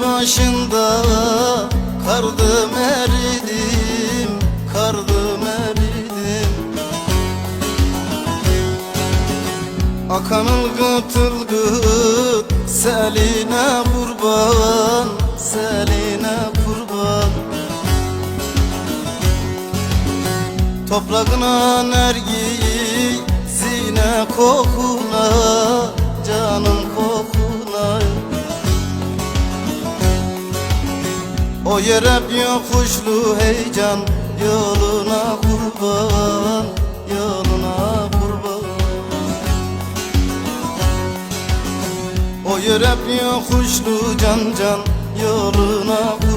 başında Kardım eridim, kardım eridim. Akan ılgıt ılgıt seline kurban Seline kurban. Toprağına nergiyi zine kokuna Canım O yer hep yokuşlu heyecan Yoluna kurban Yoluna kurban. O yer hep yokuşlu can can Yoluna kurban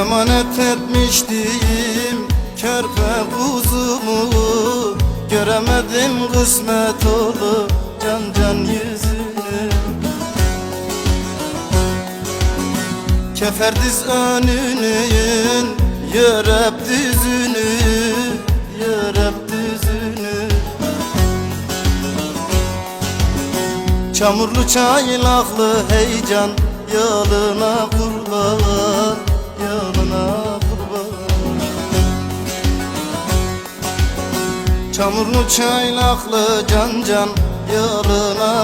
Emanet etmiştim körpe kuzumu. Göremedim kısmet olu can can yüzünü Keferdiz önünün Yörep düzünü Yörep düzünü. Çamurlu çaylaklı heyecan Yoluna Çamurlu çaylaklı can can kurban